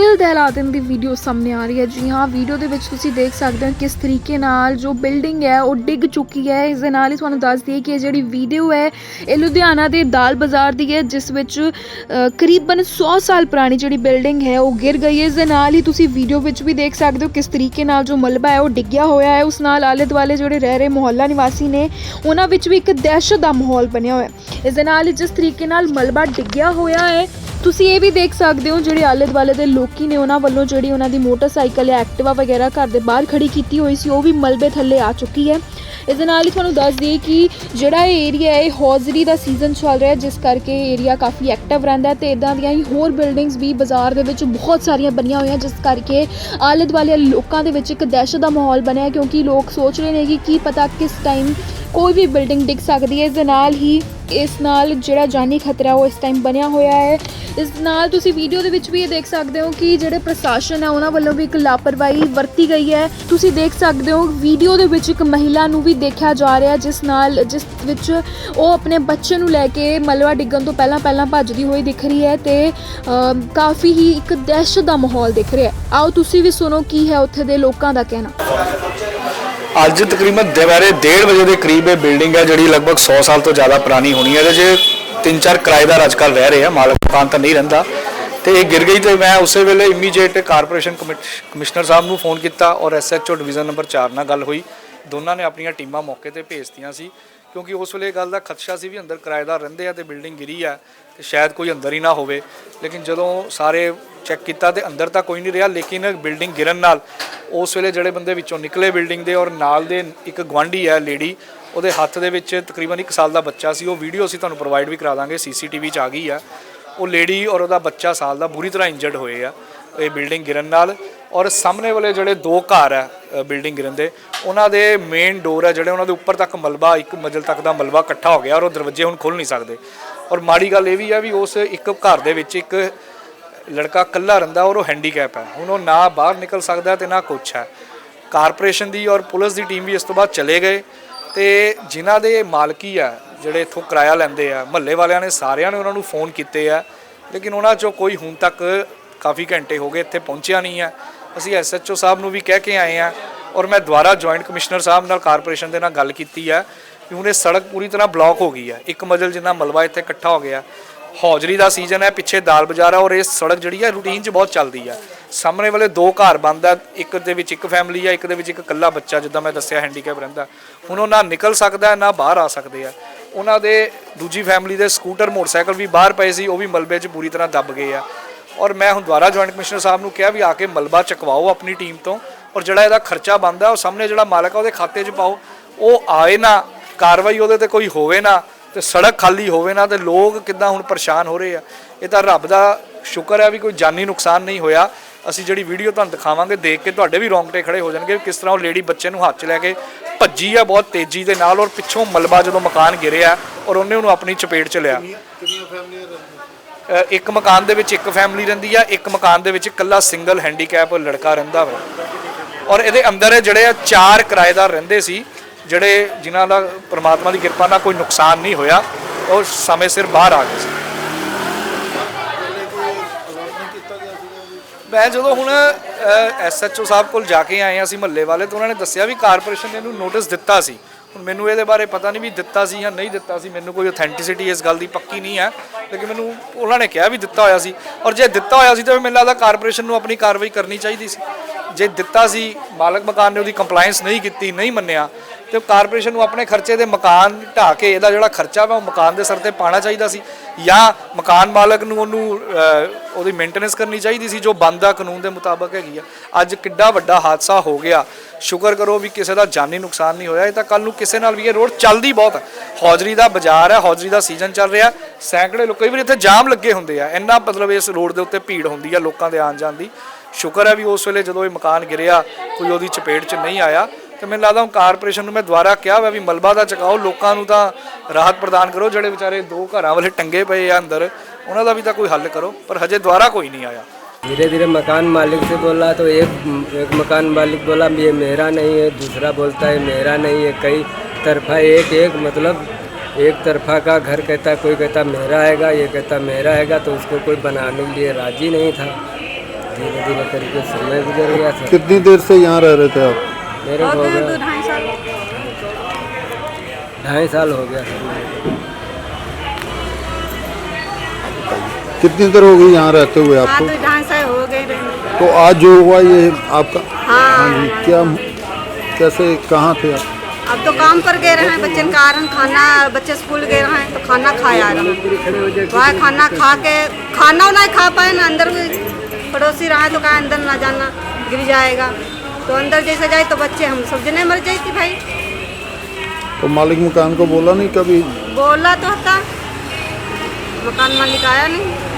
ਦਿਲ ਦਹਿਲਾ ਦੇਣ ਦੀ ਵੀਡੀਓ ਸਾਹਮਣੇ ਆ ਰਹੀ ਹੈ। ਜੀ ਹਾਂ ਵੀਡੀਓ ਦੇ ਵਿੱਚ ਤੁਸੀਂ ਦੇਖ ਸਕਦੇ ਹੋ ਕਿਸ ਤਰੀਕੇ ਨਾਲ ਜੋ ਬਿਲਡਿੰਗ ਹੈ, ਉਹ ਡਿੱਗ ਚੁੱਕੀ ਹੈ। ਇਸ ਦੇ ਨਾਲ ਹੀ ਤੁਹਾਨੂੰ ਦੱਸ ਦਈਏ ਕਿ ਇਹ ਜਿਹੜੀ ਵੀਡੀਓ ਹੈ, ਇਹ ਲੁਧਿਆਣਾ ਦੇ ਦਾਲ ਬਾਜ਼ਾਰ ਦੀ ਹੈ, ਜਿਸ ਵਿੱਚ ਕਰੀਬਨ 100 ਸਾਲ ਪੁਰਾਣੀ ਜਿਹੜੀ ਬਿਲਡਿੰਗ ਹੈ, ਉਹ ਗਿਰ ਗਈ ਹੈ। ਇਸ ਦੇ ਨਾਲ ਹੀ ਤੁਸੀਂ ਵੀਡੀਓ ਵਿੱਚ ਵੀ ਦੇਖ ਸਕਦੇ ਹੋ ਕਿਸ ਤਰੀਕੇ ਨਾਲ ਜੋ ਮਲਬਾ ਹੈ, ਉਹ ਡਿੱਗਿਆ ਹੋਇਆ ਹੈ। ਉਸ ਨਾਲ ਆਲੇ ਦੁਆਲੇ ਜਿਹੜੇ ਰਹਿ ਰਹੇ ਮੁਹੱਲਾ ਨਿਵਾਸੀ ਨੇ, ਉਹਨਾਂ ਵਿੱਚ ਵੀ ਇੱਕ ਦਹਿਸ਼ਤ ਦਾ ਮਾਹੌਲ ਬਣਿਆ ਹੋਇਆ ਹੈ। ਇਸ ਦੇ ਨਾਲ ਹੀ ਜਿਸ ਤਰੀਕੇ ਨਾਲ ਮਲਬਾ ਡਿੱਗਿਆ ਹੋਇਆ ਹੈ ਤੁਸੀਂ ਇਹ ਵੀ ਦੇਖ ਸਕਦੇ ਹੋ, ਜਿਹੜੇ ਆਲੇ ਦੁਆਲੇ ਦੇ ਲੋਕੀ ਨੇ, ਉਹਨਾਂ ਵੱਲੋਂ ਜਿਹੜੀ ਉਹਨਾਂ ਦੀ ਮੋਟਰਸਾਈਕਲ ਜਾਂ ਐਕਟਿਵਾ ਵਗੈਰਾ ਘਰ ਦੇ ਬਾਹਰ ਖੜੀ ਕੀਤੀ ਹੋਈ ਸੀ, ਉਹ ਵੀ ਮਲਬੇ ਥੱਲੇ ਆ ਚੁੱਕੀ ਹੈ। ਇਸ ਦੇ ਨਾਲ ਹੀ ਤੁਹਾਨੂੰ ਦੱਸ ਦਈਏ ਕਿ ਜਿਹੜਾ ਇਹ ਏਰੀਆ ਹੈ, ਇਹ ਹੌਜ਼ਰੀ ਦਾ ਸੀਜ਼ਨ ਚੱਲ ਰਿਹਾ ਜਿਸ ਕਰਕੇ ਏਰੀਆ ਕਾਫੀ ਐਕਟਿਵ ਰਹਿੰਦਾ ਹੈ ਤੇ ਇਦਾਂ ਦੀਆਂ ਹੀ ਹੋਰ ਬਿਲਡਿੰਗਸ ਵੀ ਬਾਜ਼ਾਰ ਦੇ ਵਿੱਚ ਬਹੁਤ ਸਾਰੀਆਂ ਬਣੀਆਂ ਹੋਈਆਂ, ਜਿਸ ਕਰਕੇ ਆਲੇ ਦੁਆਲੇ ਲੋਕਾਂ ਦੇ ਵਿੱਚ ਇੱਕ ਦਹਿਸ਼ਤ ਦਾ ਮਾਹੌਲ ਬਣਿਆ ਕਿਉਂਕਿ ਲੋਕ ਸੋਚ ਰਹੇ ਨੇ ਕਿ ਕੀ ਪਤਾ ਕਿਸ ਟਾਈਮ ਕੋਈ ਵੀ ਬਿਲਡਿੰਗ ਡਿੱਗ ਸਕਦੀ ਹੈ, ਇਸ ਦੇ ਨਾਲ ਹੀ ਇਸ ਨਾਲ ਜਿਹੜਾ ਜਾਨੀ ਖਤਰਾ ਉਹ ਇਸ ਟਾਈਮ ਬਣਿਆ ਹੋਇਆ ਹੈ। ਇਸ ਨਾਲ ਤੁਸੀਂ ਵੀਡੀਓ ਦੇ ਵਿੱਚ ਵੀ ਇਹ ਦੇਖ ਸਕਦੇ ਹੋ ਕਿ ਜਿਹੜੇ ਪ੍ਰਸ਼ਾਸਨ ਹੈ, ਉਹਨਾਂ ਵੱਲੋਂ ਵੀ ਇੱਕ ਲਾਪਰਵਾਹੀ ਵਰਤੀ ਗਈ ਹੈ। ਤੁਸੀਂ ਦੇਖ ਸਕਦੇ ਹੋ ਵੀਡੀਓ ਦੇ ਵਿੱਚ ਇੱਕ ਮਹਿਲਾ ਨੂੰ ਵੀ ਦੇਖਿਆ ਜਾ ਰਿਹਾ ਜਿਸ ਨਾਲ, ਜਿਸ ਵਿੱਚ ਉਹ ਆਪਣੇ ਬੱਚੇ ਨੂੰ ਲੈ ਕੇ ਮਲਵਾ ਡਿੱਗਣ ਤੋਂ ਪਹਿਲਾਂ ਪਹਿਲਾਂ ਭੱਜਦੀ ਹੋਈ ਦਿਖ ਰਹੀ ਹੈ ਤੇ ਕਾਫੀ ਹੀ ਇੱਕ ਦਹਿਸ਼ਤ ਦਾ ਮਾਹੌਲ ਦਿਖ ਰਿਹਾ ਆਓ ਤੁਸੀਂ ਵੀ ਸੁਣੋ ਕੀ ਹੈ ਉੱਥੇ ਦੇ ਲੋਕਾਂ ਦਾ ਕਹਿਣਾ। ਅੱਜ ਤਕਰੀਬਨ ਦੁਪਹਿਰੇ 1:30 ਵਜੇ ਦੇ ਕਰੀਬ ਇਹ ਬਿਲਡਿੰਗ ਹੈ ਜਿਹੜੀ ਲਗਭਗ 100 ਸਾਲ ਤੋਂ ਜ਼ਿਆਦਾ ਪੁਰਾਣੀ ਹੋਣੀ ਹੈ ਇਹਦੇ 'ਚ ਤਿੰਨ ਚਾਰ ਕਿਰਾਏਦਾਰ ਅੱਜਕੱਲ ਰਹਿ ਰਹੇ ਆ, ਮਾਲਕ ਮਕਾਨ ਤਾਂ ਨਹੀਂ ਰਹਿੰਦਾ। ਤੇ ਇਹ ਗਿਰ ਗਈ ਤੇ ਮੈਂ ਉਸੇ ਵੇਲੇ ਇਮੀਡੀਏਟ ਕਾਰਪੋਰੇਸ਼ਨ ਕਮਿਸ਼ਨਰ ਸਾਹਿਬ ਨੂੰ ਫੋਨ ਕੀਤਾ ਔਰ ਐਸਐਚਓ ਡਿਵੀਜ਼ਨ ਨੰਬਰ 4 ਨਾਲ ਗੱਲ ਹੋਈ। ਦੋਨਾਂ ਨੇ ਆਪਣੀਆਂ ਟੀਮਾਂ ਮੌਕੇ ਤੇ ਭੇਜਤੀਆਂ ਸੀ, ਕਿਉਂਕਿ ਉਸ ਵੇਲੇ ਗੱਲ ਦਾ ਖਦਸ਼ਾ ਸੀ ਵੀ ਅੰਦਰ ਕਿਰਾਏਦਾਰ ਰਹਿੰਦੇ ਆ ਤੇ ਬਿਲਡਿੰਗ ਗਿਰੀ ਆ ਤੇ ਸ਼ਾਇਦ ਕੋਈ ਅੰਦਰ ਹੀ ਨਾ ਹੋਵੇ। ਲੇਕਿਨ ਜਦੋਂ ਸਾਰੇ ਚੈੱਕ ਕੀਤਾ ਤੇ ਅੰਦਰ ਤਾਂ ਕੋਈ ਨਹੀਂ ਰਿਹਾ, ਲੇਕਿਨ ਬਿਲਡਿੰਗ ਗਿਰਨ ਨਾਲ ਉਸ ਵੇਲੇ ਜਿਹੜੇ ਬੰਦੇ ਵਿੱਚੋਂ ਨਿਕਲੇ ਬਿਲਡਿੰਗ ਦੇ ਔਰ ਨਾਲ ਦੇ ਇੱਕ ਗਵਾਂਢੀ ਹੈ, ਲੇਡੀ, ਉਹਦੇ ਹੱਥ ਦੇ ਵਿੱਚ ਤਕਰੀਬਨ 1 ਸਾਲ ਦਾ ਬੱਚਾ ਸੀ। ਉਹ ਵੀਡੀਓ ਅਸੀਂ ਤੁਹਾਨੂੰ ਪ੍ਰੋਵਾਈਡ ਵੀ ਕਰਾ ਦਾਂਗੇ, ਸੀਸੀਟੀਵੀ 'ਚ ਆ ਗਈ ਆ। ਉਹ ਲੇਡੀ ਔਰ ਉਹਦਾ ਬੱਚਾ ਸਾਲ ਦਾ ਬੁਰੀ ਤਰ੍ਹਾਂ ਇੰਜਰਡ ਹੋਏ ਆ, ਇਹ ਬਿਲਡਿੰਗ ਗਿਰਨ ਨਾਲ। ਔਰ ਸਾਹਮਣੇ ਵਾਲੇ ਜਿਹੜੇ ਦੋ ਘਰ ਆ ਬਿਲਡਿੰਗ ਗਿਰਨ ਦੇ, ਉਹਨਾਂ ਦੇ ਮੇਨ ਡੋਰ ਆ, ਜਿਹੜੇ ਉਹਨਾਂ ਦੇ ਉੱਪਰ ਤੱਕ ਮਲਬਾ, ਇੱਕ ਮੰਜ਼ਲ ਤੱਕ ਦਾ ਮਲਬਾ ਇਕੱਠਾ ਹੋ ਗਿਆ ਔਰ ਉਹ ਦਰਵਾਜ਼ੇ ਹੁਣ ਖੁੱਲ ਨਹੀਂ ਸਕਦੇ। ਔਰ ਮਾੜੀ ਗੱਲ ਇਹ ਵੀ ਆ ਵੀ ਉਸ ਇੱਕ ਘਰ ਦੇ ਵਿੱਚ ਇੱਕ ਲੜਕਾ ਇਕੱਲਾ ਰਹਿੰਦਾ ਔਰ ਉਹ ਹੈਂਡੀਕੈਪ ਹੈ। ਹੁਣ ਉਹ ਨਾ ਬਾਹਰ ਨਿਕਲ ਸਕਦਾ ਤੇ ਨਾ ਕੁਛ ਹੈ। ਕਾਰਪੋਰੇਸ਼ਨ ਦੀ ਔਰ ਪੁਲਿਸ ਦੀ ਟੀਮ ਵੀ ਇਸ ਤੋਂ ਬਾਅਦ ਚਲੇ ਗਏ ਤੇ ਜਿਨ੍ਹਾਂ ਦੇ ਮਾਲਕੀ ਆ, ਜਿਹੜੇ ਇੱਥੋਂ ਕਿਰਾਇਆ ਲੈਂਦੇ ਆ, ਮਹੱਲੇ ਵਾਲਿਆਂ ਨੇ ਸਾਰਿਆਂ ਨੇ ਉਹਨਾਂ ਨੂੰ ਫੋਨ ਕੀਤੇ ਆ। ਲੇਕਿਨ ਉਹਨਾਂ ਚੋਂ ਕੋਈ ਹੁਣ ਤੱਕ ਕਾਫੀ ਘੰਟੇ ਹੋ ਗਏ ਇੱਥੇ ਪਹੁੰਚਿਆ ਨਹੀਂ ਹੈ ਅਸੀਂ ਐਸਐਚਓ ਸਾਹਿਬ ਨੂੰ ਵੀ ਕਹਿ ਕੇ ਆਏ ਆ ਔਰ ਮੈਂ ਦੁਬਾਰਾ ਜੁਆਇੰਟ ਕਮਿਸ਼ਨਰ ਸਾਹਿਬ ਨਾਲ ਕਾਰਪੋਰੇਸ਼ਨ ਦੇ ਨਾਲ ਗੱਲ ਕੀਤੀ ਆ ਕਿ ਹੁਣ ਇਹ ਸੜਕ ਪੂਰੀ ਤਰ੍ਹਾਂ ਬਲੌਕ ਹੋ ਗਈ ਹੈ ਇੱਕ ਮੰਜ਼ਲ ਜਿੰਨਾ ਮਲਬਾ ਇੱਥੇ ਇਕੱਠਾ ਹੋ ਗਿਆ। ਹੌਜਰੀ ਦਾ ਸੀਜ਼ਨ ਹੈ, ਪਿੱਛੇ ਦਾਲ ਬਾਜ਼ਾਰ ਹੈ ਔਰ ਇਹ ਸੜਕ ਜਿਹੜੀ ਹੈ ਰੂਟੀਨ 'ਚ ਬਹੁਤ ਚੱਲਦੀ ਹੈ। ਸਾਹਮਣੇ ਵਾਲੇ ਦੋ ਘਰ ਬੰਦ ਆ ਇੱਕ ਦੇ ਵਿੱਚ ਇੱਕ ਫੈਮਿਲੀ ਆ ਇੱਕ ਦੇ ਵਿੱਚ ਇੱਕ ਇਕੱਲਾ ਬੱਚਾ, ਜਿੱਦਾਂ ਮੈਂ ਦੱਸਿਆ ਹੈਂਡੀਕੈਪ ਰਹਿੰਦਾ। ਹੁਣ ਉਹ ਨਾ ਨਿਕਲ ਸਕਦਾ ਨਾ ਬਾਹਰ ਆ ਸਕਦੇ ਆ ਉਹਨਾਂ ਦੇ ਦੂਜੀ ਫੈਮਿਲੀ ਦੇ ਸਕੂਟਰ ਮੋਟਰਸਾਈਕਲ ਵੀ ਬਾਹਰ ਪਏ ਸੀ, ਉਹ ਵੀ ਮਲਬੇ 'ਚ ਪੂਰੀ ਤਰ੍ਹਾਂ ਦੱਬ ਗਏ ਆ। ਔਰ ਮੈਂ ਹੁਣ ਦੁਬਾਰਾ ਜੁਆਇੰਟ ਕਮਿਸ਼ਨਰ ਸਾਹਿਬ ਨੂੰ ਕਿਹਾ ਵੀ ਆ ਕੇ ਮਲਬਾ ਚਕਵਾਓ ਆਪਣੀ ਟੀਮ ਤੋਂ ਔਰ ਜਿਹੜਾ ਇਹਦਾ ਖਰਚਾ ਬਣਦਾ ਉਹ ਸਾਹਮਣੇ ਜਿਹੜਾ ਮਾਲਕ ਆ, ਉਹਦੇ ਖਾਤੇ 'ਚ ਪਾਓ। ਉਹ ਆਏ ਨਾ, ਕਾਰਵਾਈ ਉਹਦੇ ਤੇ ਕੋਈ ਹੋਵੇ ਨਾ ਤੇ ਸੜਕ ਖਾਲੀ ਹੋਵੇ ਨਾ ਤੇ ਲੋਕ ਕਿੱਦਾਂ ਹੁਣ ਪਰੇਸ਼ਾਨ ਹੋ ਰਹੇ ਆ। ਇਹ ਤਾਂ ਰੱਬ ਦਾ ਸ਼ੁਕਰ ਹੈ ਵੀ ਕੋਈ ਜਾਨੀ ਨੁਕਸਾਨ ਨਹੀਂ ਹੋਇਆ। ਅਸੀਂ ਜਿਹੜੀ ਵੀਡੀਓ ਤੁਹਾਨੂੰ ਦਿਖਾਵਾਂਗੇ ਦੇਖ ਕੇ ਤੁਹਾਡੇ ਵੀ ਰੌਂਗਟੇ ਖੜੇ ਹੋ ਜਾਣਗੇ ਕਿਸ ਤਰ੍ਹਾਂ ਉਹ ਲੇਡੀ ਬੱਚੇ ਨੂੰ ਹੱਥ 'ਚ ਲੈ ਕੇ ਭੱਜੀ ਆ ਬਹੁਤ ਤੇਜ਼ੀ ਦੇ ਨਾਲ ਔਰ ਪਿੱਛੋਂ ਮਲਬਾ ਜਦੋਂ ਮਕਾਨ ਗਿਰਿਆ ਔਰ ਉਹਨੇ ਉਹਨੂੰ ਆਪਣੀ ਚਪੇਟ 'ਚ ਲਿਆ। ਇੱਕ ਮਕਾਨ ਦੇ ਵਿੱਚ ਇੱਕ ਫੈਮਿਲੀ ਰਹਿੰਦੀ ਆ ਇੱਕ ਮਕਾਨ ਦੇ ਵਿੱਚ ਇਕੱਲਾ ਸਿੰਗਲ ਹੈਂਡੀਕੈਪ ਲੜਕਾ ਰਹਿੰਦਾ ਵਾ। ਔਰ ਇਹਦੇ ਅੰਦਰ ਜਿਹੜੇ ਆ ਚਾਰ ਕਿਰਾਏਦਾਰ ਰਹਿੰਦੇ ਸੀ। ਜਿਹੜੇ ਜਿਨ੍ਹਾਂ ਦਾ ਪ੍ਰਮਾਤਮਾ ਦੀ ਕਿਰਪਾ ਨਾਲ ਕੋਈ ਨੁਕਸਾਨ ਨਹੀਂ ਹੋਇਆ, ਉਹ ਸਮੇਂ ਸਿਰ ਬਾਹਰ ਆ ਗਏ ਸੀ। ਮੈਂ ਜਦੋਂ ਹੁਣ ਐਸਐਚਓ ਸਾਹਿਬ ਕੋਲ ਜਾ ਕੇ ਆਏ ਹਾਂ ਅਸੀਂ ਮਹੱਲੇ ਵਾਲੇ, ਤਾਂ ਉਹਨਾਂ ਨੇ ਦੱਸਿਆ ਵੀ ਕਾਰਪੋਰੇਸ਼ਨ ਨੇ ਇਹਨੂੰ ਨੋਟਿਸ ਦਿੱਤਾ ਸੀ। ਹੁਣ ਮੈਨੂੰ ਇਹਦੇ ਬਾਰੇ ਪਤਾ ਨਹੀਂ ਵੀ ਦਿੱਤਾ ਸੀ ਜਾਂ ਨਹੀਂ ਦਿੱਤਾ ਸੀ, ਮੈਨੂੰ ਕੋਈ ਅਥੈਂਟਿਸਿਟੀ ਇਸ ਗੱਲ ਦੀ ਪੱਕੀ ਨਹੀਂ ਹੈ। ਲੇਕਿਨ ਮੈਨੂੰ ਉਹਨਾਂ ਨੇ ਕਿਹਾ ਵੀ ਦਿੱਤਾ ਹੋਇਆ ਸੀ। ਔਰ ਜੇ ਦਿੱਤਾ ਹੋਇਆ ਸੀ ਤਾਂ ਮੈਨੂੰ ਲੱਗਦਾ ਕਾਰਪੋਰੇਸ਼ਨ ਨੂੰ ਆਪਣੀ ਕਾਰਵਾਈ ਕਰਨੀ ਚਾਹੀਦੀ ਸੀ। ਜੇ ਦਿੱਤਾ ਸੀ, ਮਾਲਕ ਮਕਾਨ ਨੇ ਉਹਦੀ ਕੰਪਲਾਈਂਸ ਨਹੀਂ ਕੀਤੀ, ਨਹੀਂ ਮੰਨਿਆ ਤੇ ਕਾਰਪੋਰੇਸ਼ਨ ਨੂੰ ਆਪਣੇ ਖਰਚੇ ਦੇ ਮਕਾਨ ਢਾ ਕੇ ਇਹਦਾ ਜਿਹੜਾ ਖਰਚਾ ਵਾ ਉਹ ਮਕਾਨ ਦੇ ਸਿਰ ਤੇ ਪਾਣਾ ਚਾਹੀਦਾ ਸੀ। ਜਾਂ ਮਕਾਨ ਮਾਲਕ ਨੂੰ ਉਹਨੂੰ ਉਹਦੀ ਮੇਨਟੇਨੈਂਸ ਕਰਨੀ ਚਾਹੀਦੀ ਸੀ, ਜੋ ਬੰਦਾ ਕਾਨੂੰਨ ਦੇ ਮੁਤਾਬਕ ਹੈਗੀ ਆ। ਅੱਜ ਕਿੱਡਾ ਵੱਡਾ ਹਾਦਸਾ ਹੋ ਗਿਆ। ਸ਼ੁਕਰ ਕਰੋ ਵੀ ਕਿਸੇ ਦਾ ਜਾਨੀ ਨੁਕਸਾਨ ਨਹੀਂ ਹੋਇਆ। ਇਹ ਤਾਂ ਕੱਲ ਨੂੰ ਕਿਸੇ ਨਾਲ ਵੀ ਇਹ ਰੋਡ ਚੱਲਦੀ ਬਹੁਤ ਹੈ ਹੌਜਰੀ ਦਾ ਬਾਜ਼ਾਰ ਹੈ, ਹੌਜਰੀ ਦਾ ਸੀਜ਼ਨ ਚੱਲ ਰਿਹਾ। ਸੈਂਕੜੇ ਲੋਕ, ਕਈ ਵਾਰ ਇੱਥੇ ਜਾਮ ਲੱਗੇ ਹੁੰਦੇ ਆ। ਇੰਨਾ ਮਤਲਬ ਇਸ ਰੋਡ ਦੇ ਉੱਤੇ ਭੀੜ ਹੁੰਦੀ ਆ ਲੋਕਾਂ ਦੇ ਆਉਣ ਜਾਣ ਦੀ। ਸ਼ੁਕਰ ਹੈ ਵੀ ਉਸ ਵੇਲੇ ਜਦੋਂ ਇਹ ਮਕਾਨ ਗਿਰਿਆ, ਕੋਈ ਉਹਦੀ ਚਪੇਟ 'ਚ ਨਹੀਂ ਆਇਆ। ਤੇ ਮੈਨੂੰ ਲੱਗਦਾ ਹੁਣ ਕਾਰਪੋਰੇਸ਼ਨ ਨੂੰ ਮੈਂ ਦੁਬਾਰਾ ਕਿਹਾ ਵਾ ਵੀ ਮਲਬਾ ਦਾ ਚਕਾਓ ਲੋਕਾਂ ਨੂੰ ਤਾਂ ਰਾਹਤ ਪ੍ਰਦਾਨ ਕਰੋ ਜਿਹੜੇ ਵਿਚਾਰੇ ਦੋ ਘਰਾਂ ਵਾਲੇ ਟੰਗੇ ਪਏ ਆ ਅੰਦਰ ਉਹਨਾਂ ਦਾ ਵੀ ਤਾਂ ਕੋਈ ਹੱਲ ਕਰੋ ਪਰ ਹਜੇ ਦੁਬਾਰਾ ਕੋਈ ਨਹੀਂ ਆਇਆ धीरे धीरे मकान मालिक से बोला तो एक एक मकान मालिक बोला ये मेरा नहीं है दूसरा बोलता है मेरा नहीं है कई तरफा एक एक मतलब एक तरफा का घर कहता कोई कहता मेरा हैगा ये कहता मेरा हैगा तो उसको कोई बनाने के लिए राजी नहीं था धीरे धीरे करके समय गुजर गया सर कितनी देर से यहाँ रह रहे थे आप मेरे को गया। ढाई साल हो गया। कितनी देर हो गई यहाँ रहते हुए हाँ आपको? तो ढाई साल हो गए तो आज जो हुआ ये आपका? हाँ। हाँ जी क्या कैसे कहाँ थे आप? अब तो काम पर गए रहे हैं बच्चे के कारण खाना बच्चे स्कूल गए रहे हैं तो खाना खाया रहा वहाँ खाना खा के खाना नहीं खा पाए ना अंदर पड़ोसी रहा है तो कहा अंदर ना जाना गिर जाएगा। तो अंदर जैसे जाए तो बच्चे हम सब जने मर जाती भाई तो मालिक मकान को बोला नहीं कभी बोला तो होता मकान मालिक आया नहीं